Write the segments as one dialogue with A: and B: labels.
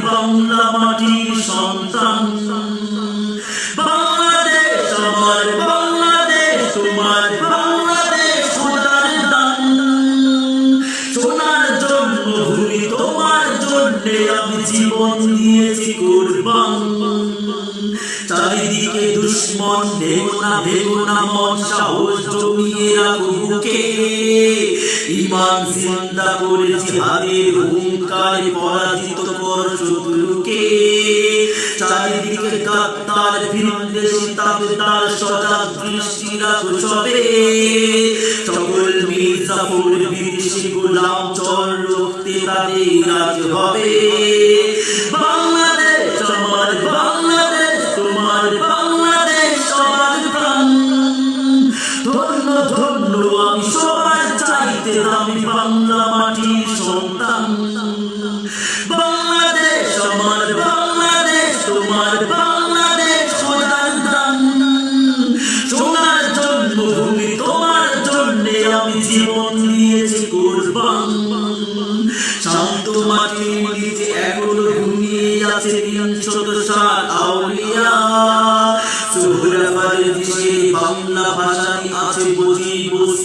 A: বাংলা মাটির সন্তান। বাংলাদেশ আমার, বাংলাদেশ তোমার, বাংলাদেশ সোনার দান। সোনার জন্য ভুলি তোমার জন্য আমি জীবন দিয়েছি কুরবান। চারিদিকে দুশ্মন ভেবো না মন, সাহস জমিয়ে রাখো ইমান জিন্দা করেছি হাতের হুঙ্কারে পরাজিত কর শত্রুকে চারিদিকে কাত্তার তাপে তার সজাগ দৃষ্টি রাখো সবে। সকল মির্জাপুর বিদেশি গোলাম চর রক্তে তাদের রাজ হবে। চাইতে আমি বাংলা মাটির সন্তান বাংলাদেশ আমার বাংলাদেশ তোমার বাংলাদেশ সোনার দান সোনার জন্মভূমি তোমার জন্যে আমি জীবন দিয়েছি কোরবান শান্ত মাটির নিচে এখনও ঘুমিয়ে আছে তিনশত সাত আউলিয়া সুহরাবার দেশে বাংলা ভাষায় আছে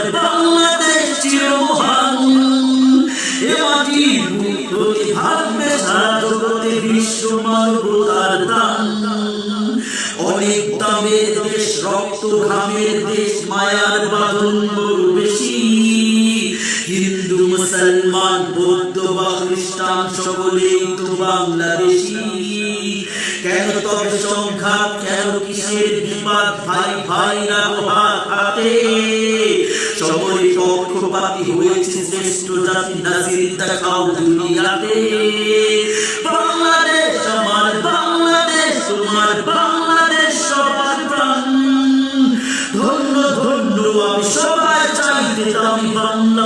A: তোমার বাংলাদেশ অনেক দামের দেশ, রক্ত ঘামের দেশ, মায়ার বাঁধন বেশি হিন্দু, মুসলমান, বৌদ্ধ বা খ্রিস্টান সকলেই তো বাংলাদেশি। কেন তবে সংঘাত, কেন কিসের বিবাদ? ভাই ভাইরা হাত হাতে। প্রজাপতি হয়েছে শ্রেষ্ঠ জাতি নাজির দেখাও দুনিয়াতে। বাংলাদেশ আমার, বাংলাদেশ তোমার, বাংলাদেশ সবার প্রাণ। ধন্য ধন্য, আমি সবাই চাইতে আমি বাংলা।